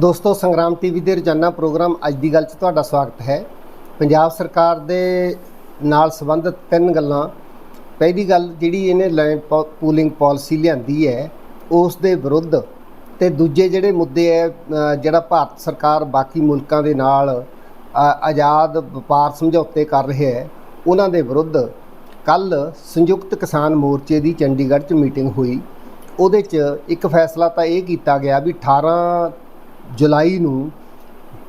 ਦੋਸਤੋ, ਸੰਗਰਾਮ ਟੀਵੀ ਦੇ ਰੋਜ਼ਾਨਾ ਪ੍ਰੋਗਰਾਮ ਅੱਜ ਦੀ ਗੱਲ 'ਚ ਤੁਹਾਡਾ ਸਵਾਗਤ ਹੈ। ਪੰਜਾਬ ਸਰਕਾਰ ਦੇ ਨਾਲ ਸੰਬੰਧਿਤ ਤਿੰਨ ਗੱਲਾਂ। ਪਹਿਲੀ ਗੱਲ ਜਿਹੜੀ ਇਹਨੇ ਲੈਂਡ ਪੂਲਿੰਗ ਪਾਲਿਸੀ ਲਿਆਂਦੀ ਹੈ, ਉਸ ਦੇ ਵਿਰੁੱਧ ਤੇ ਦੂਜੇ ਜਿਹੜੇ ਮੁੱਦੇ ਹੈ ਜਿਹੜਾ ਭਾਰਤ ਸਰਕਾਰ ਬਾਕੀ ਮੁਲਕਾਂ ਦੇ ਨਾਲ ਆਜ਼ਾਦ ਵਪਾਰ ਸਮਝੌਤੇ ਕਰ ਰਿਹਾ ਹੈ, ਉਹਨਾਂ ਦੇ ਵਿਰੁੱਧ ਕੱਲ ਸੰਯੁਕਤ ਕਿਸਾਨ ਮੋਰਚੇ ਦੀ ਚੰਡੀਗੜ੍ਹ 'ਚ ਮੀਟਿੰਗ ਹੋਈ। ਉਹਦੇ 'ਚ ਇੱਕ ਫੈਸਲਾ ਤਾਂ ਇਹ ਕੀਤਾ ਗਿਆ ਵੀ 18 ਜੁਲਾਈ ਨੂੰ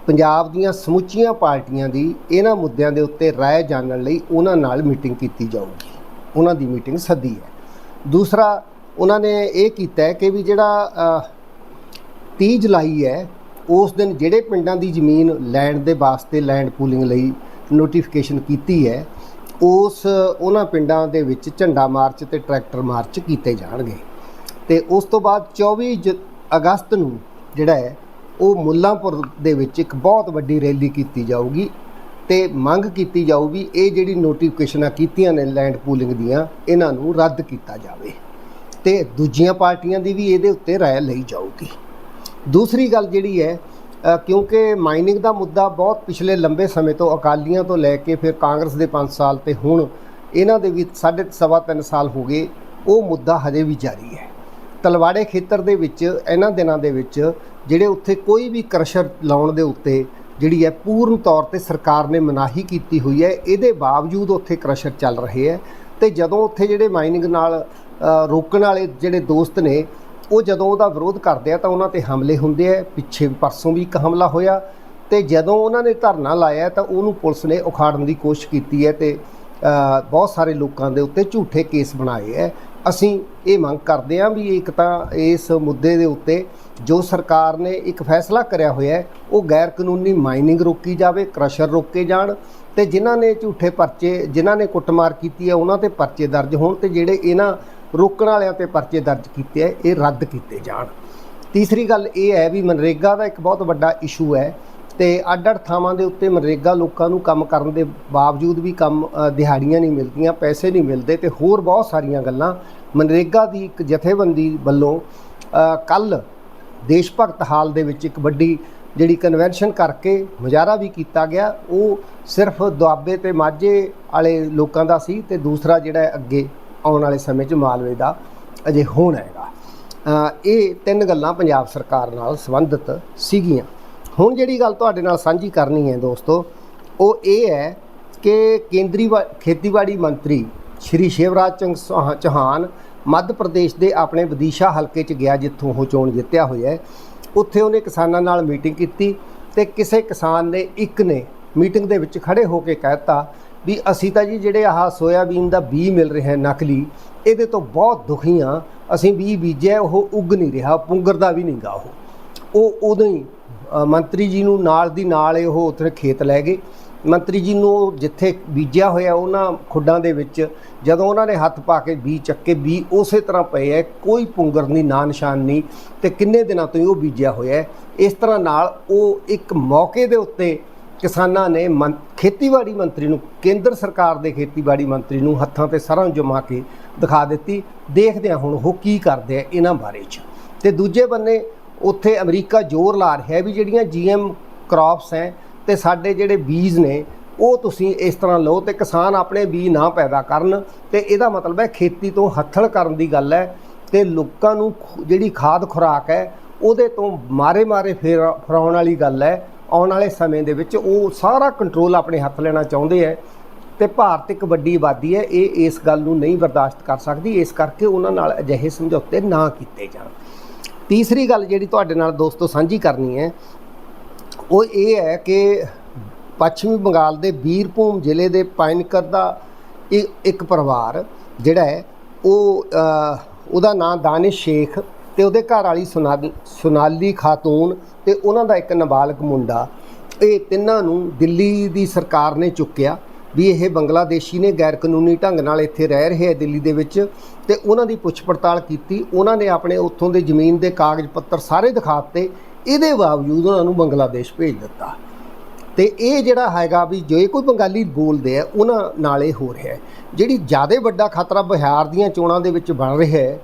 ਪੰਜਾਬ ਦੀਆਂ ਸਮੁੱਚੀਆਂ ਪਾਰਟੀਆਂ ਦੀ ਇਹਨਾਂ ਮੁੱਦਿਆਂ ਦੇ ਉੱਤੇ ਰਾਏ ਜਾਣਨ ਲਈ ਉਹਨਾਂ ਨਾਲ ਮੀਟਿੰਗ ਕੀਤੀ ਜਾਊਗੀ। ਉਹਨਾਂ ਦੀ ਮੀਟਿੰਗ ਸੱਦੀ ਹੈ। ਦੂਸਰਾ ਉਹਨਾਂ ਨੇ ਇਹ ਕੀਤਾ ਕਿ ਵੀ ਜਿਹੜਾ ਅ, 30 ਜੁਲਾਈ ਹੈ ਉਸ ਦਿਨ ਜਿਹੜੇ ਪਿੰਡਾਂ ਦੀ ਜ਼ਮੀਨ ਲੈਣ ਦੇ ਵਾਸਤੇ ਲੈਂਡ ਪੂਲਿੰਗ ਲਈ ਨੋਟੀਫਿਕੇਸ਼ਨ ਕੀਤੀ ਹੈ ਉਸ ਉਹਨਾਂ ਪਿੰਡਾਂ ਦੇ ਵਿੱਚ ਝੰਡਾ ਮਾਰਚ ਤੇ ਟਰੈਕਟਰ ਮਾਰਚ ਕੀਤੇ ਜਾਣਗੇ। ਤੇ ਉਸ ਤੋਂ ਬਾਅਦ 24 ਜ- ਅਗਸਤ ਨੂੰ ਜਿਹੜਾ ਹੈ ਉਹ ਮੁੱਲਾਂਪੁਰ ਦੇ ਵਿੱਚ ਇੱਕ ਬਹੁਤ ਵੱਡੀ ਰੈਲੀ ਕੀਤੀ ਜਾਊਗੀ ਤੇ ਮੰਗ ਕੀਤੀ ਜਾਊ ਵੀ ਇਹ ਜਿਹੜੀ ਨੋਟੀਫਿਕੇਸ਼ਨਾਂ ਕੀਤੀਆਂ ਨੇ ਲੈਂਡ ਪੂਲਿੰਗ ਦੀਆਂ, ਇਹਨਾਂ ਨੂੰ ਰੱਦ ਕੀਤਾ ਜਾਵੇ ਤੇ ਦੂਜੀਆਂ ਪਾਰਟੀਆਂ ਦੀ ਵੀ ਇਹਦੇ ਉੱਤੇ ਰਾਏ ਲਈ ਜਾਊਗੀ। ਦੂਸਰੀ ਗੱਲ ਜਿਹੜੀ ਹੈ ਕਿਉਂਕਿ ਮਾਈਨਿੰਗ ਦਾ ਮੁੱਦਾ ਬਹੁਤ ਪਿਛਲੇ ਲੰਬੇ ਸਮੇਂ ਤੋਂ ਅਕਾਲੀਆਂ ਤੋਂ ਲੈ ਕੇ ਫਿਰ ਕਾਂਗਰਸ ਦੇ 5 ਸਾਲ ਤੇ ਹੁਣ ਇਹਨਾਂ ਦੇ ਵੀ ਸਾਢੇ ਸਵਾ ਤਿੰਨ ਸਾਲ ਹੋ ਗਏ, ਉਹ ਮੁੱਦਾ ਹਜੇ ਵੀ ਜਾਰੀ ਹੈ। ਤਲਵਾੜੇ ਖੇਤਰ ਦੇ ਵਿੱਚ, ਇਹਨਾਂ ਦਿਨਾਂ ਦੇ ਵਿੱਚ ਜਿਹੜੇ ਉੱਥੇ ਕੋਈ ਵੀ ਕਰਸ਼ਰ ਲਾਉਣ ਦੇ ਉੱਤੇ ਜਿਹੜੀ ਹੈ ਪੂਰਨ ਤੌਰ ਤੇ ਸਰਕਾਰ ਨੇ ਮਨਾਹੀ ਕੀਤੀ ਹੋਈ ਹੈ, ਇਹਦੇ ਬਾਵਜੂਦ ਉੱਥੇ ਕਰਸ਼ਰ ਚੱਲ ਰਹੇ ਹੈ ਤੇ ਜਦੋਂ ਉੱਥੇ ਜਿਹੜੇ ਮਾਈਨਿੰਗ ਨਾਲ ਰੋਕਣ ਵਾਲੇ ਜਿਹੜੇ ਦੋਸਤ ਨੇ, ਉਹ ਜਦੋਂ ਉਹਦਾ ਵਿਰੋਧ ਕਰਦੇ ਆ ਤਾਂ ਉਹਨਾਂ ਤੇ ਹਮਲੇ ਹੁੰਦੇ ਆ। ਪਿੱਛੇ ਪਰਸੋਂ ਵੀ ਇੱਕ ਹਮਲਾ ਹੋਇਆ ਤੇ ਜਦੋਂ ਉਹਨਾਂ ਨੇ ਧਰਨਾ ਲਾਇਆ ਤਾਂ ਉਹਨੂੰ ਪੁਲਿਸ ਨੇ ਉਖਾੜਨ ਦੀ ਕੋਸ਼ਿਸ਼ ਕੀਤੀ ਹੈ ਤੇ ਬਹੁਤ ਸਾਰੇ ਲੋਕਾਂ ਦੇ ਉੱਤੇ ਝੂਠੇ ਕੇਸ ਬਣਾਏ ਹੈ। ਅਸੀਂ ਇਹ ਮੰਗ ਕਰਦੇ ਹਾਂ ਵੀ ਇੱਕ ਤਾਂ ਇਸ ਮੁੱਦੇ ਦੇ ਉੱਤੇ ਜੋ ਸਰਕਾਰ ਨੇ ਇੱਕ ਫੈਸਲਾ ਕਰਿਆ ਹੋਇਆ ਹੈ, ਉਹ ਗੈਰ ਕਾਨੂੰਨੀ ਮਾਈਨਿੰਗ ਰੋਕੀ ਜਾਵੇ, ਕ੍ਰਸ਼ਰ ਰੋਕੇ ਜਾਣ ਤੇ ਜਿਨ੍ਹਾਂ ਨੇ ਝੂਠੇ ਪਰਚੇ, ਜਿਨ੍ਹਾਂ ਨੇ ਕੁੱਟਮਾਰ ਕੀਤੀ ਹੈ, ਉਹਨਾਂ ਤੇ ਪਰਚੇ ਦਰਜ ਹੋਣ ਤੇ ਜਿਹੜੇ ਇਹਨਾਂ ਰੋਕਣ ਵਾਲਿਆਂ ਤੇ ਪਰਚੇ ਦਰਜ ਕੀਤੇ ਹੈ, ਇਹ ਰੱਦ ਕੀਤੇ ਜਾਣ। ਤੀਸਰੀ ਗੱਲ ਇਹ ਹੈ ਵੀ ਮਨਰੇਗਾ ਦਾ ਇੱਕ ਬਹੁਤ ਵੱਡਾ ਇਸ਼ੂ ਹੈ ਤੇ ਅੱਡ-ਅੱਡ ਥਾਵਾਂ ਦੇ ਉੱਤੇ ਮਨਰੇਗਾ ਲੋਕਾਂ ਨੂੰ ਕੰਮ ਕਰਨ ਦੇ ਬਾਵਜੂਦ ਵੀ ਕੰਮ ਦਿਹਾੜੀਆਂ ਨਹੀਂ ਮਿਲਦੀਆਂ, ਪੈਸੇ ਨਹੀਂ ਮਿਲਦੇ ਤੇ ਹੋਰ ਬਹੁਤ ਸਾਰੀਆਂ ਗੱਲਾਂ ਮਨਰੇਗਾ ਦੀ ਇੱਕ ਜਥੇਬੰਦੀ ਵੱਲੋਂ ਕੱਲ ਦੇਸ਼ ਭਗਤ ਹਾਲ ਦੇ ਵਿੱਚ ਇੱਕ ਵੱਡੀ ਜਿਹੜੀ ਕਨਵੈਨਸ਼ਨ ਕਰਕੇ ਮੁਜ਼ਾਹਰਾ ਵੀ ਕੀਤਾ ਗਿਆ, ਉਹ ਸਿਰਫ ਦੁਆਬੇ ਤੇ ਮਾਝੇ ਵਾਲੇ ਲੋਕਾਂ ਦਾ ਸੀ ਤੇ ਦੂਸਰਾ ਜਿਹੜਾ ਅੱਗੇ ਆਉਣ ਵਾਲੇ ਸਮੇਂ 'ਚ ਮਾਲਵੇ ਦਾ ਅਜੇ ਹੋਣਾ ਹੈਗਾ। ਇਹ ਤਿੰਨ ਗੱਲਾਂ ਪੰਜਾਬ ਸਰਕਾਰ ਨਾਲ ਸੰਬੰਧਿਤ ਸੀਗੀਆਂ। ਹੁਣ ਜਿਹੜੀ ਗੱਲ ਤੁਹਾਡੇ ਨਾਲ ਸਾਂਝੀ ਕਰਨੀ ਹੈ ਦੋਸਤੋ, ਉਹ ਇਹ ਹੈ ਕਿ ਕੇਂਦਰੀ ਵਾ- ਖੇਤੀਬਾੜੀ ਮੰਤਰੀ ਸ਼੍ਰੀ ਸ਼ਿਵਰਾਜ ਸਿੰਘ ਚੌਹਾ- ਚੌਹਾਨ ਮੱਧ ਪ੍ਰਦੇਸ਼ ਦੇ ਆਪਣੇ ਵਿਦਿਸ਼ਾ ਹਲਕੇ 'ਚ ਗਿਆ ਜਿੱਥੋਂ ਉਹ ਚੋਣ ਜਿੱਤਿਆ ਹੋਇਆ ਹੈ। ਉੱਥੇ ਉਹਨੇ ਕਿਸਾਨਾਂ ਨਾਲ ਮੀਟਿੰਗ ਕੀਤੀ ਤੇ ਕਿਸੇ ਕਿਸਾਨ ਨੇ ਇੱਕ ਨੇ ਮੀਟਿੰਗ ਦੇ ਵਿੱਚ ਖੜੇ ਹੋ ਕੇ ਕਹਿਤਾ ਵੀ ਅਸੀਂ ਤਾਂ ਜੀ ਜਿਹੜੇ ਆਹ ਸੋਇਆਬੀਨ ਦਾ ਬੀ ਮਿਲ ਰਿਹਾ ਹੈ ਨਕਲੀ, ਇਹਦੇ ਤੋਂ ਬਹੁਤ ਦੁਖੀ ਹਾਂ, ਅਸੀਂ ਬੀ ਬੀਜਿਆ, ਉਹ ਉੱਗ ਨਹੀਂ ਰਿਹਾ ਪੁੰਗਰਦਾ ਵੀ ਨਹੀਂਗਾ ਉਹ। ਉਹ ਉਦੋਂ ਹੀ ਮੰਤਰੀ ਜੀ ਨੂੰ ਨਾਲ ਦੀ ਨਾਲ ਇਹ ਉਹ ਉੱਥੇ ਖੇਤ ਲੈ ਗਏ। ਮੰਤਰੀ ਜੀ ਨੂੰ ਉਹ ਜਿੱਥੇ ਬੀਜਿਆ ਹੋਇਆ ਉਹਨਾਂ ਖੁੱਡਾਂ ਦੇ ਵਿੱਚ, ਜਦੋਂ ਉਹਨਾਂ ਨੇ ਹੱਥ ਪਾ ਕੇ ਬੀ ਚੱਕੇ, ਬੀ ਉਸੇ ਤਰ੍ਹਾਂ ਪਏ ਹੈ ਕੋਈ ਪੁੰਗਰ ਨਹੀਂ, ਨਾਂ ਨਿਸ਼ਾਨ ਨਹੀਂ, ਤੇ ਕਿੰਨੇ ਦਿਨਾਂ ਤੋਂ ਹੀ ਉਹ ਬੀਜਿਆ ਹੋਇਆ ਇਸ ਤਰ੍ਹਾਂ ਨਾਲ ਉਹ ਇੱਕ ਮੌਕੇ ਦੇ ਉੱਤੇ ਕਿਸਾਨਾਂ ਨੇ ਮੰ- ਖੇਤੀਬਾੜੀ ਮੰਤਰੀ ਨੂੰ, ਕੇਂਦਰ ਸਰਕਾਰ ਦੇ ਖੇਤੀਬਾੜੀ ਮੰਤਰੀ ਨੂੰ ਹੱਥਾਂ ਤੇ ਸਰੋਂ ਜਮਾ ਕੇ ਦਿਖਾ ਦਿੱਤੀ। ਦੇਖਦੇ ਹਾਂ ਹੁਣ ਉਹ ਕੀ ਕਰਦੇ ਆ ਇਹਨਾਂ ਬਾਰੇ ਚ। ਤੇ ਦੂਜੇ ਬੰਨੇ ਉੱਥੇ ਅਮਰੀਕਾ ਜ਼ੋਰ ਲਾ ਰਿਹਾ ਵੀ ਜਿਹੜੀਆਂ ਜੀਐਮ ਕ੍ਰਾਪਸ ਹੈ ਤੇ ਸਾਡੇ ਜਿਹੜੇ ਬੀਜ ਨੇ, ਉਹ ਤੁਸੀਂ ਇਸ ਤਰ੍ਹਾਂ ਲਓ ਤੇ ਕਿਸਾਨ ਆਪਣੇ ਬੀਜ ਨਾ ਪੈਦਾ ਕਰਨ ਤੇ ਇਹਦਾ ਮਤਲਬ ਹੈ ਖੇਤੀ ਤੋਂ ਹੱਥਲ ਕਰਨ ਦੀ ਗੱਲ ਹੈ ਤੇ ਲੋਕਾਂ ਨੂੰ ਖੁ- ਜਿਹੜੀ ਖਾਦ ਖੁਰਾਕ ਹੈ, ਉਹਦੇ ਤੋਂ ਮਾਰੇ ਮਾਰੇ ਫੇਰ, ਫਰਾਉਣ ਵਾਲੀ ਗੱਲ ਹੈ। ਆਉਣ ਵਾਲੇ ਸਮੇਂ ਦੇ ਵਿੱਚ ਉਹ ਸਾਰਾ ਕੰਟਰੋਲ ਆਪਣੇ ਹੱਥ ਲੈਣਾ ਚਾਹੁੰਦੇ ਹੈ ਤੇ ਭਾਰਤ ਇੱਕ ਵੱਡੀ ਆਬਾਦੀ ਹੈ, ਇਹ ਇਸ ਗੱਲ ਨੂੰ ਨਹੀਂ ਬਰਦਾਸ਼ਤ ਕਰ ਸਕਦੀ, ਇਸ ਕਰਕੇ ਉਹਨਾਂ ਨਾਲ ਅਜਿਹੇ ਸਮਝੌਤੇ ਨਾ ਕੀਤੇ ਜਾਣ। ਤੀਸਰੀ ਗੱਲ ਜਿਹੜੀ ਤੁਹਾਡੇ ਨਾਲ ਦੋਸਤੋ ਸਾਂਝੀ ਕਰਨੀ ਹੈ, ਉਹ ਇਹ ਹੈ ਕਿ ਪੱਛਮੀ ਬੰਗਾਲ ਦੇ ਬੀਰਭੂਮ ਜ਼ਿਲ੍ਹੇ ਦੇ ਪਾਇਨਕਰ ਦਾ ਇੱਕ ਪਰਿਵਾਰ ਜਿਹੜਾ ਹੈ, ਉਹ ਉਹਦਾ ਨਾਮ ਦਾਨਿਸ਼ ਸ਼ੇਖ ਤੇ ਉਹਦੇ ਘਰ ਵਾਲੀ ਸੁਨਾਲੀ ਸੁਨਾਲੀ ਖਾਤੂਨ ਤੇ ਉਹਨਾਂ ਦਾ ਇੱਕ ਨਾਬਾਲਗ ਮੁੰਡਾ। ਇਹ ਤਿੰਨਾਂ ਨੂੰ ਦਿੱਲੀ ਦੀ ਸਰਕਾਰ ਨੇ ਚੁੱਕਿਆ। ਵੀ ਇਹ ਬੰਗਲਾਦੇਸ਼ੀ ਨੇ ਗੈਰ ਕਾਨੂੰਨੀ ਢੰਗ ਨਾਲ ਇੱਥੇ ਰਹਿ ਰਹੇ ਹੈ ਦਿੱਲੀ ਦੇ ਵਿੱਚ ਤੇ ਉਹਨਾਂ ਦੀ ਪੁੱਛ ਪੜਤਾਲ ਕੀਤੀ। ਉਹਨਾਂ ਨੇ ਆਪਣੇ ਉੱਥੋਂ ਦੇ ਜ਼ਮੀਨ ਦੇ ਕਾਗਜ਼ ਪੱਤਰ ਸਾਰੇ ਦਿਖਾ ਦਿੱਤੇ ਇਹਦੇ ਬਾਵਜੂਦ ਉਹਨਾਂ ਨੂੰ ਬੰਗਲਾਦੇਸ਼ ਭੇਜ ਦਿੱਤਾ। ਤੇ ਇਹ ਜਿਹੜਾ ਹੈਗਾ ਵੀ ਜੇ ਕੋਈ ਬੰਗਾਲੀ ਬੋਲਦੇ ਆ, ਉਹਨਾਂ ਨਾਲ ਇਹ ਹੋ ਰਿਹਾ ਜਿਹੜੀ ਜ਼ਿਆਦਾ ਵੱਡਾ ਖਤਰਾ ਬਿਹਾਰ ਦੀਆਂ ਚੋਣਾਂ ਦੇ ਵਿੱਚ ਬਣ ਰਿਹਾ ਹੈ,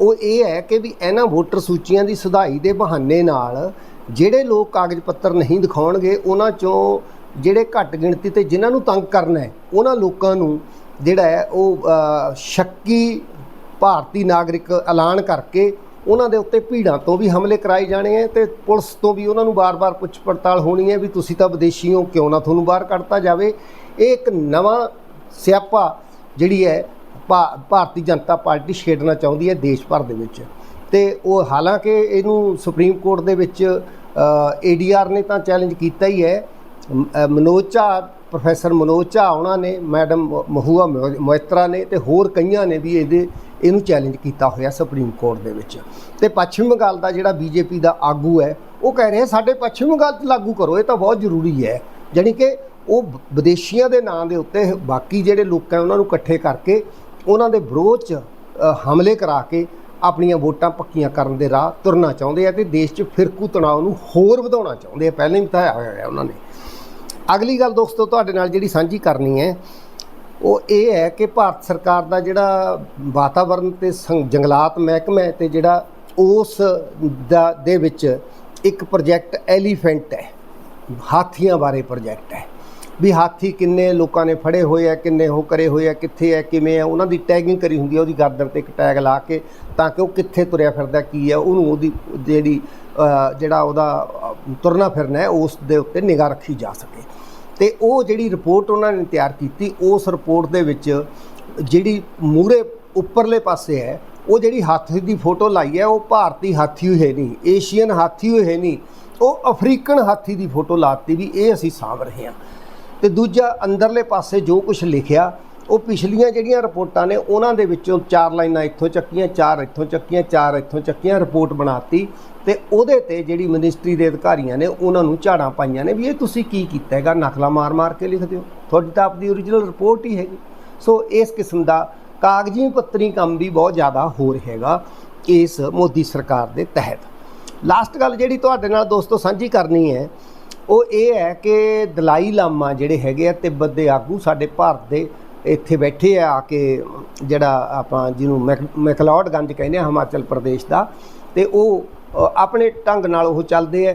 ਉਹ ਇਹ ਹੈ ਕਿ ਵੀ ਇਹਨਾਂ ਵੋਟਰ ਸੂਚੀਆਂ ਦੀ ਸੁਧਾਈ ਦੇ ਬਹਾਨੇ ਨਾਲ ਜਿਹੜੇ ਲੋਕ ਕਾਗਜ਼ ਪੱਤਰ ਨਹੀਂ ਦਿਖਾਉਣਗੇ, ਉਹਨਾਂ ਚੋਂ ਜਿਹੜੇ ਘੱਟ ਗਿਣਤੀ ਤੇ ਜਿਨ੍ਹਾਂ ਨੂੰ ਤੰਗ ਕਰਨਾ ਹੈ, ਉਹਨਾਂ ਲੋਕਾਂ ਨੂੰ ਜਿਹੜਾ ਹੈ ਉਹ ਸ਼ੱਕੀ ਭਾਰਤੀ ਨਾਗਰਿਕ ਐਲਾਨ ਕਰਕੇ ਉਹਨਾਂ ਦੇ ਉੱਤੇ ਭੀੜਾਂ ਤੋਂ ਵੀ ਹਮਲੇ ਕਰਾਏ ਜਾਣੇ ਹੈ ਤੇ ਪੁਲਿਸ ਤੋਂ ਵੀ ਉਹਨਾਂ ਨੂੰ ਬਾਰ-ਬਾਰ ਪੁੱਛ ਪੜਤਾਲ ਹੋਣੀ ਹੈ ਵੀ ਤੁਸੀਂ ਤਾਂ ਵਿਦੇਸ਼ੀ ਹੋ, ਕਿਉਂ ਨਾ ਤੁਹਾਨੂੰ ਬਾਹਰ ਕੱਢਤਾ ਜਾਵੇ। ਇਹ ਇੱਕ ਨਵਾਂ ਸਿਆਪਾ ਜਿਹੜੀ ਹੈ ਭਾ- ਭਾਰਤੀ ਜਨਤਾ ਪਾਰਟੀ ਛੇੜਨਾ ਚਾਹੁੰਦੀ ਹੈ ਦੇਸ਼ ਭਰ ਦੇ ਵਿੱਚ। ਤੇ ਉਹ ਹਾਲਾਂਕਿ ਇਹਨੂੰ ਸੁਪਰੀਮ ਕੋਰਟ ਦੇ ਵਿੱਚ ਏਡੀਆਰ ਨੇ ਤਾਂ ਚੈਲੰਜ ਕੀਤਾ ਹੀ ਹੈ। ਮ- ਮਨੋਜ ਝਾ ਪ੍ਰੋਫੈਸਰ ਮਨੋਜ ਝਾ ਉਹਨਾਂ ਨੇ, ਮੈਡਮ ਮਹੂਆ ਮੋ- ਮੋਇਤਰਾ ਨੇ ਤੇ ਹੋਰ ਕਈਆਂ ਨੇ ਵੀ ਇਹਦੇ, ਇਹਨੂੰ ਚੈਲੰਜ ਕੀਤਾ ਹੋਇਆ ਸੁਪਰੀਮ ਕੋਰਟ ਦੇ ਵਿੱਚ। ਤੇ ਪੱਛਮ ਬੰਗਾਲ ਦਾ ਜਿਹੜਾ ਬੀਜੇਪੀ ਦਾ ਆਗੂ ਹੈ, ਉਹ ਕਹਿ ਰਿਹਾ ਸਾਡੇ ਪੱਛਮ ਬੰਗਾਲ 'ਚ ਲਾਗੂ ਕਰੋ, ਇਹ ਤਾਂ ਬਹੁਤ ਜ਼ਰੂਰੀ ਹੈ। ਜਾਣੀ ਕਿ ਉਹ ਵਿਦੇਸ਼ੀਆਂ ਦੇ ਨਾਂ ਦੇ ਉੱਤੇ ਬਾਕੀ ਜਿਹੜੇ ਲੋਕ ਹੈ, ਉਹਨਾਂ ਨੂੰ ਇਕੱਠੇ ਕਰਕੇ ਉਹਨਾਂ ਦੇ ਵਿਰੋਧ 'ਚ ਹਮਲੇ ਕਰਾ ਕੇ ਆਪਣੀਆਂ ਵੋਟਾਂ ਪੱਕੀਆਂ ਕਰਨ ਦੇ ਰਾਹ ਤੁਰਨਾ ਚਾਹੁੰਦੇ ਆ ਤੇ ਦੇਸ਼ 'ਚ ਫਿਰਕੂ ਤਣਾਅ ਨੂੰ ਹੋਰ ਵਧਾਉਣਾ ਚਾਹੁੰਦੇ ਆ। ਪਹਿਲਾਂ ਹੀ ਬਤਾਇਆ ਹੋਇਆ ਹੈ ਉਹਨਾਂ ਨੇ। ਅਗਲੀ ਗੱਲ ਦੋਸਤੋ, ਤੁਹਾਡੇ ਨਾਲ ਜਿਹੜੀ ਸਾਂਝੀ ਕਰਨੀ ਹੈ, ਉਹ ਇਹ ਹੈ ਕਿ ਭਾਰਤ ਸਰਕਾਰ ਦਾ ਜਿਹੜਾ ਵਾਤਾਵਰਣ ਤੇ ਸੰ- ਜੰਗਲਾਤ ਮਹਿਕਮਾ ਹੈ ਤੇ ਜਿਹੜਾ ਉਸ ਦਾ, ਦੇ ਵਿੱਚ ਇੱਕ ਪ੍ਰੋਜੈਕਟ ਐਲੀਫੈਂਟ ਹੈ, ਹਾਥੀਆਂ ਬਾਰੇ ਪ੍ਰੋਜੈਕਟ ਹੈ। ਵੀ ਹਾਥੀ ਕਿੰਨੇ ਲੋਕਾਂ ਨੇ ਫੜੇ ਹੋਏ ਆ, ਕਿੰਨੇ ਉਹ ਕਰੇ ਹੋਏ ਆ, ਕਿੱਥੇ ਆ, ਕਿਵੇਂ ਆ, ਉਹਨਾਂ ਦੀ ਟੈਗਿੰਗ ਕਰੀ ਹੁੰਦੀ ਹੈ ਉਹਦੀ ਗਰਦਨ ਤੇ ਇੱਕ ਟੈਗ ਲਾ ਕੇ, ਤਾਂ ਕਿ ਉਹ ਕਿੱਥੇ ਤੁਰਿਆ ਫਿਰਦਾ, ਕੀ ਹੈ ਉਹਨੂੰ ਉਹਦੀ ਜਿਹੜੀ ਜਿਹੜਾ ਉਹਦਾ ਤੁਰਨਾ ਫਿਰਨਾ ਹੈ, ਉਸ ਦੇ ਉੱਤੇ ਨਿਗਾਹ ਰੱਖੀ ਜਾ ਸਕੇ। ਤੇ ਉਹ ਜਿਹੜੀ ਰਿਪੋਰਟ ਉਹਨਾਂ ਨੇ ਤਿਆਰ ਕੀਤੀ, ਉਸ ਰਿਪੋਰਟ ਦੇ ਵਿੱਚ ਜਿਹੜੀ ਮੂਰੇ ਉੱਪਰਲੇ ਪਾਸੇ ਹੈ, ਉਹ ਜਿਹੜੀ ਹਾਥੀ ਦੀ ਫੋਟੋ ਲਾਈ ਹੈ, ਉਹ ਭਾਰਤੀ ਹਾਥੀ ਹੋਏ ਨਹੀਂ ਏਸ਼ੀਅਨ ਹਾਥੀ ਹੋਏ ਨਹੀਂ ਉਹ ਅਫਰੀਕਨ ਹਾਥੀ ਦੀ ਫੋਟੋ ਲਾਤੀ ਵੀ ਇਹ ਅਸੀਂ ਸਾਂਭ ਰਹੇ ਹਾਂ। ਤੇ ਦੂਜਾ ਅੰਦਰਲੇ ਪਾਸੇ ਜੋ ਕੁਝ ਲਿਖਿਆ ਉਹ ਪਿਛਲੀਆਂ ਜਿਹੜੀਆਂ ਰਿਪੋਰਟਾਂ ਨੇ, ਉਹਨਾਂ ਦੇ ਵਿੱਚੋਂ ਚਾਰ ਲਾਈਨਾਂ ਇੱਥੋਂ ਚੱਕੀਆਂ, ਚਾਰ ਇੱਥੋਂ ਚੱਕੀਆਂ, ਚਾਰ ਇੱਥੋਂ ਚੱਕੀਆਂ, ਰਿਪੋਰਟ ਬਣਾਤੀ। ਤੇ ਉਹਦੇ ਤੇ ਜਿਹੜੀ ਮਿਨਿਸਟਰੀ ਦੇ ਅਧਿਕਾਰੀਆਂ ਨੇ, ਉਹਨਾਂ ਨੂੰ ਝਾੜਾਂ ਪਾਈਆਂ ਨੇ ਵੀ ਇਹ ਤੁਸੀਂ ਕੀ ਕੀਤਾ ਹੈਗਾ? ਨਕਲਾਂ ਮਾਰ-ਮਾਰ ਕੇ ਲਿਖ ਦਿਓ। ਤੁਹਾਡੀ ਤਾਂ ਆਪਦੀ ਓਰੀਜਨਲ ਰਿਪੋਰਟ ਹੀ ਹੈਗੀ। ਸੋ ਇਸ ਕਿਸਮ ਦਾ ਕਾਗਜ਼ੀ ਪੱਤਰੀ ਕੰਮ ਵੀ ਬਹੁਤ ਜ਼ਿਆਦਾ ਹੋ ਰਿਹਾ ਹੈਗਾ ਇਸ ਮੋਦੀ ਸਰਕਾਰ ਦੇ ਤਹਿਤ। ਲਾਸਟ ਗੱਲ ਜਿਹੜੀ ਤੁਹਾਡੇ ਨਾਲ ਦੋਸਤੋ ਸਾਂਝੀ ਕਰਨੀ ਹੈ, ਉਹ ਇਹ ਹੈ ਕਿ ਦਲਾਈ ਲਾਮਾ ਜਿਹੜੇ ਹੈਗੇ ਆ, ਤਿੱਬਤ ਦੇ ਆਗੂ ਸਾਡੇ ਭਾਰਤ ਦੇ ਇੱਥੇ ਬੈਠੇ ਆ ਆ ਕੇ ਜਿਹੜਾ ਆਪਾਂ ਜਿਹਨੂੰ ਮੈਕ- ਮੈਕਲੌਡਗੰਜ ਕਹਿੰਦੇ ਆ ਹਿਮਾਚਲ ਪ੍ਰਦੇਸ਼ ਦਾ, ਤੇ ਉਹ ਆਪਣੇ ਢੰਗ ਨਾਲ ਉਹ ਚੱਲਦੇ ਆ।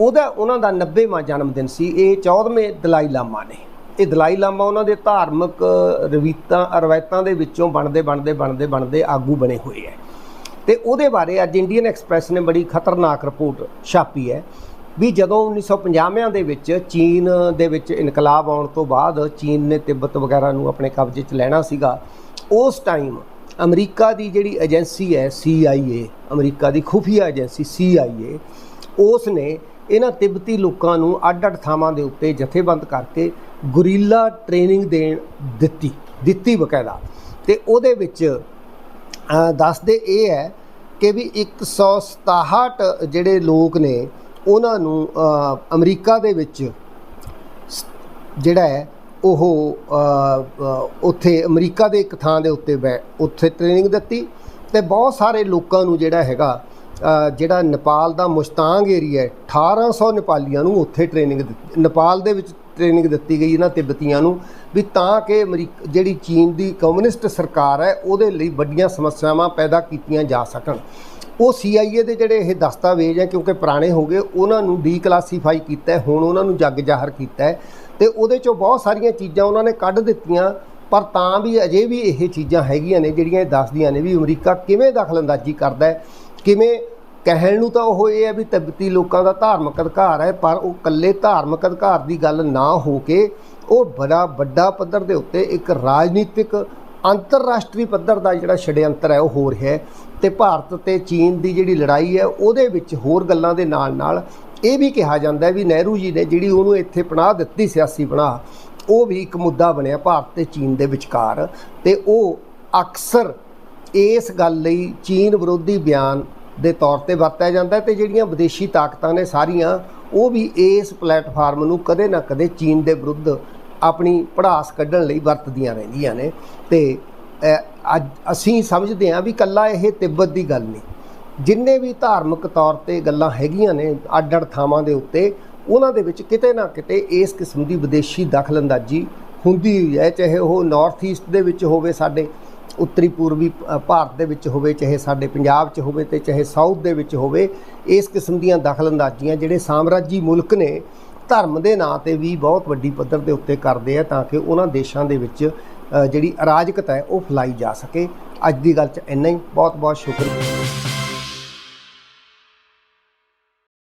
ਉਹਦਾ, ਉਹਨਾਂ ਦਾ 90ਵਾਂ ਜਨਮ ਦਿਨ ਸੀ, ਇਹ 14ਵੇਂ ਦਲਾਈ ਲਾਮਾ ਨੇ। ਇਹ ਦਲਾਈ ਲਾਮਾ ਉਹਨਾਂ ਦੇ ਧਾਰਮਿਕ ਰਵੀਤਾਂ, ਰਵਾਇਤਾਂ ਦੇ ਵਿੱਚੋਂ ਬਣਦੇ ਬਣਦੇ ਬਣਦੇ ਬਣਦੇ ਆਗੂ ਬਣੇ ਹੋਏ ਹੈ ਤੇ ਉਹਦੇ ਬਾਰੇ ਅੱਜ ਇੰਡੀਅਨ ਐਕਸਪ੍ਰੈਸ ਨੇ ਬੜੀ ਖਤਰਨਾਕ ਰਿਪੋਰਟ ਛਾਪੀ ਹੈ। ਵੀ ਜਦੋਂ 1950ਵਿਆਂ ਦੇ ਵਿੱਚ ਚੀਨ ਦੇ ਵਿੱਚ ਇਨਕਲਾਬ ਆਉਣ ਤੋਂ ਬਾਅਦ ਚੀਨ ਨੇ ਤਿੱਬਤ ਵਗੈਰਾ ਨੂੰ ਆਪਣੇ ਕਬਜ਼ੇ 'ਚ ਲੈਣਾ ਸੀਗਾ, ਉਸ ਟਾਈਮ ਅਮਰੀਕਾ ਦੀ ਜਿਹੜੀ ਏਜੰਸੀ ਹੈ CIA ਅਮਰੀਕਾ ਦੀ ਖੁਫੀਆ ਏਜੰਸੀ CIA ਉਸ ਨੇ ਇਹਨਾਂ ਤਿੱਬਤੀ ਲੋਕਾਂ ਨੂੰ ਅੱਡ-ਅੱਡ ਥਾਵਾਂ ਦੇ ਉੱਤੇ ਜਥੇਬੰਦ ਕਰਕੇ ਗੁਰੀਲਾ ਟ੍ਰੇਨਿੰਗ ਦੇਣ ਦਿੱਤੀ ਦਿੱਤੀ ਬਕਾਇਦਾ। ਤੇ ਉਹਦੇ ਵਿੱਚ ਦੱਸਦੇ ਇਹ ਹੈ ਕਿ ਵੀ 167 ਜਿਹੜੇ ਲੋਕ ਨੇ ਉਹਨਾਂ ਨੂੰ ਅਮਰੀਕਾ ਦੇ ਵਿੱਚ ਸ- ਜਿਹੜਾ ਹੈ, ਉਹ ਉੱਥੇ ਅਮਰੀਕਾ ਦੇ ਇੱਕ ਥਾਂ ਦੇ ਉੱਤੇ ਬੈ, ਉੱਥੇ ਟ੍ਰੇਨਿੰਗ ਦਿੱਤੀ ਤੇ ਬਹੁਤ ਸਾਰੇ ਲੋਕਾਂ ਨੂੰ ਜਿਹੜਾ ਹੈਗਾ ਜਿਹੜਾ ਨੇਪਾਲ ਦਾ ਮੁਸ਼ਤਾਂਗ ਏਰੀਆ ਹੈ 1800 ਨੇਪਾਲੀਆਂ ਨੂੰ ਉੱਥੇ ਟ੍ਰੇਨਿੰਗ ਦਿੱਤੀ ਨੇਪਾਲ ਦੇ ਵਿੱਚ ਟ੍ਰੇਨਿੰਗ ਦਿੱਤੀ ਗਈ ਇਹਨਾਂ ਤਿੱਬਤੀਆਂ ਨੂੰ ਵੀ ਤਾਂ ਕਿ ਅਮਰੀਕ, ਜਿਹੜੀ ਚੀਨ ਦੀ ਕਮਿਊਨਿਸਟ ਸਰਕਾਰ ਹੈ, ਉਹਦੇ ਲਈ ਵੱਡੀਆਂ ਸਮੱਸਿਆਵਾਂ ਪੈਦਾ ਕੀਤੀਆਂ ਜਾ ਸਕਣ। ਉਹ CIA ਦੇ ਜਿਹੜੇ ਇਹ ਦਸਤਾਵੇਜ਼ ਹੈ, ਕਿਉਂਕਿ ਪੁਰਾਣੇ ਹੋ ਗਏ, ਉਹਨਾਂ ਨੂੰ ਡੀਕਲਾਸੀਫਾਈ ਕੀਤਾ ਹੁਣ ਉਹਨਾਂ ਨੂੰ ਜੱਗ ਜ਼ਾਹਰ ਕੀਤਾ ਹੈ ਤੇ ਉਹਦੇ ਚੋਂ ਬਹੁਤ ਸਾਰੀਆਂ ਚੀਜ਼ਾਂ ਉਹਨਾਂ ਨੇ ਕੱਢ ਦਿੱਤੀਆਂ, ਪਰ ਤਾਂ ਵੀ ਅਜੇ ਵੀ ਇਹ ਚੀਜ਼ਾਂ ਹੈਗੀਆਂ ਨੇ, ਜਿਹੜੀਆਂ ਇਹ ਦੱਸਦੀਆਂ ਨੇ ਵੀ ਅਮਰੀਕਾ ਕਿਵੇਂ ਦਖਲਅੰਦਾਜ਼ੀ ਕਰਦਾ ਹੈ, ਕਿਵੇਂ ਕਹਿਣ ਨੂੰ ਤਾਂ ਉਹ ਇਹ ਹੈ ਵੀ ਤਿੱਬਤੀ ਲੋਕਾਂ ਦਾ ਧਾਰਮਿਕ ਅਧਿਕਾਰ ਹੈ, ਪਰ ਉਹ ਇਕੱਲੇ ਧਾਰਮਿਕ ਅਧਿਕਾਰ ਦੀ ਗੱਲ ਨਾ ਹੋ ਕੇ ਉਹ ਬੜਾ ਵੱਡਾ ਪੱਧਰ ਦੇ ਉੱਤੇ ਇੱਕ ਰਾਜਨੀਤਿਕ ਅੰਤਰਰਾਸ਼ਟਰੀ ਪੱਧਰ ਦਾ ਜਿਹੜਾ ਛੜਯੰਤਰ ਹੈ, ਉਹ ਹੋ ਰਿਹਾ ਹੈ ਤੇ ਭਾਰਤ ਤੇ ਚੀਨ ਦੀ ਜਿਹੜੀ ਲੜਾਈ ਹੈ, ਉਹਦੇ ਵਿੱਚ ਹੋਰ ਗੱਲਾਂ ਦੇ ਨਾਲ ਨਾਲ ਇਹ ਵੀ ਕਿਹਾ ਜਾਂਦਾ ਹੈ ਵੀ ਨਹਿਰੂ ਜੀ ਨੇ ਜਿਹੜੀ ਉਹਨੂੰ ਇੱਥੇ ਪਨਾਹ ਦਿੱਤੀ ਸਿਆਸੀ ਪਨਾਹ ਉਹ ਵੀ ਇੱਕ ਮੁੱਦਾ ਬਣਿਆ ਭਾਰਤ ਤੇ ਚੀਨ ਦੇ ਵਿਚਕਾਰ ਤੇ ਉਹ ਅਕਸਰ ਇਸ ਗੱਲ ਲਈ ਚੀਨ ਵਿਰੋਧੀ ਬਿਆਨ ਦੇ ਤੌਰ ਤੇ ਵਰਤਿਆ ਜਾਂਦਾ ਹੈ ਤੇ ਜਿਹੜੀਆਂ ਵਿਦੇਸ਼ੀ ਤਾਕਤਾਂ ਨੇ ਸਾਰੀਆਂ, ਉਹ ਵੀ ਇਸ ਪਲੇਟਫਾਰਮ ਨੂੰ ਕਦੇ ਨਾ ਕਦੇ ਚੀਨ ਦੇ ਵਿਰੁੱਧ ਆਪਣੀ ਪੜਾਸ ਕੱਢਣ ਲਈ ਵਰਤਦੀਆਂ ਰਹਿੰਦੀਆਂ ਨੇ ਤੇ ਅੱਜ ਅਸੀਂ ਸਮਝਦੇ ਹਾਂ ਵੀ ਕੱਲਾ ਇਹ ਤਿੱਬਤ ਦੀ ਗੱਲ ਨਹੀਂ। ਜਿੰਨੇ ਵੀ ਧਾਰਮਿਕ ਤੌਰ ਤੇ ਗੱਲਾਂ ਹੈਗੀਆਂ ਨੇ ਅੱਡ-ਅੱਡ ਥਾਵਾਂ ਦੇ ਉੱਤੇ, ਉਹਨਾਂ ਦੇ ਵਿੱਚ ਕਿਤੇ ਨਾ ਕਿਤੇ ਇਸ ਕਿਸਮ ਦੀ ਵਿਦੇਸ਼ੀ ਦਖਲਅੰਦਾਜ਼ੀ ਹੁੰਦੀ ਹੋਈ ਹੈ, ਚਾਹੇ ਉਹ ਨਾਰਥ ਈਸਟ ਦੇ ਵਿੱਚ ਹੋਵੇ ਸਾਡੇ, ਉੱਤਰੀ ਪੂਰਬੀ ਭਾਰਤ ਦੇ ਵਿੱਚ ਹੋਵੇ, ਚਾਹੇ ਸਾਡੇ ਪੰਜਾਬ 'ਚ ਹੋਵੇ ਤੇ ਚਾਹੇ ਸਾਊਥ ਦੇ ਵਿੱਚ ਹੋਵੇ, ਇਸ ਕਿਸਮ ਦੀਆਂ ਦਖਲਅੰਦਾਜ਼ੀਆਂ ਜਿਹੜੇ ਸਾਮਰਾਜੀ ਮੁਲਕ ਨੇ ਧਰਮ ਦੇ ਨਾਂ ਤੇ ਵੀ ਬਹੁਤ ਵੱਡੀ ਪੱਧਰ ਦੇ ਉੱਤੇ ਕਰਦੇ ਆ ਤਾਂ ਕਿ ਉਹਨਾਂ ਦੇਸ਼ਾਂ ਦੇ ਵਿੱਚ ਜਿਹੜੀ ਅਰਾਜਕਤਾ ਹੈ ਉਹ ਫੈਲਾਈ ਜਾ ਸਕੇ। ਅੱਜ ਦੀ ਗੱਲ 'ਚ ਇੰਨਾ ਹੀ। ਬਹੁਤ ਬਹੁਤ ਸ਼ੁਕਰੀਆ।